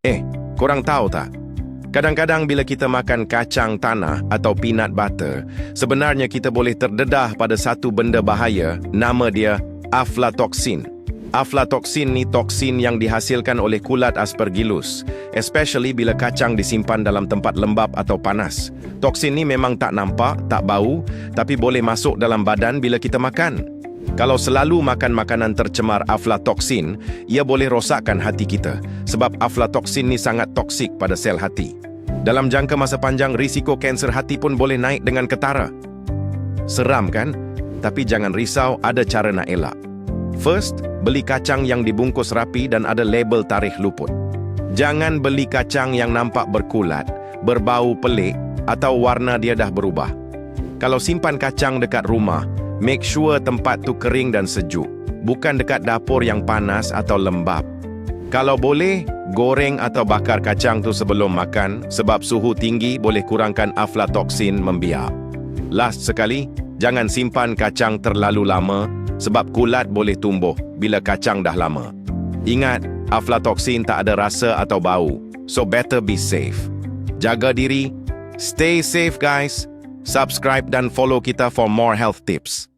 Eh, korang tahu tak? Kadang-kadang bila kita makan kacang tanah atau peanut butter, sebenarnya kita boleh terdedah pada satu benda bahaya, nama dia aflatoxin. Aflatoxin ni toksin yang dihasilkan oleh kulat aspergillus, especially bila kacang disimpan dalam tempat lembap atau panas. Toksin ni memang tak nampak, tak bau, tapi boleh masuk dalam badan bila kita makan. Kalau selalu makan makanan tercemar aflatoksin, ia boleh rosakkan hati kita sebab aflatoksin ni sangat toksik pada sel hati. Dalam jangka masa panjang, risiko kanser hati pun boleh naik dengan ketara. Seram kan? Tapi jangan risau, ada cara nak elak. First, beli kacang yang dibungkus rapi dan ada label tarikh luput. Jangan beli kacang yang nampak berkulat, berbau pelik atau warna dia dah berubah. Kalau simpan kacang dekat rumah, make sure tempat tu kering dan sejuk, bukan dekat dapur yang panas atau lembab. Kalau boleh, goreng atau bakar kacang tu sebelum makan sebab suhu tinggi boleh kurangkan aflatoksin membiak. Last sekali, jangan simpan kacang terlalu lama sebab kulat boleh tumbuh bila kacang dah lama. Ingat, aflatoksin tak ada rasa atau bau, so better be safe. Jaga diri, stay safe guys. Subscribe dan follow kita for more health tips.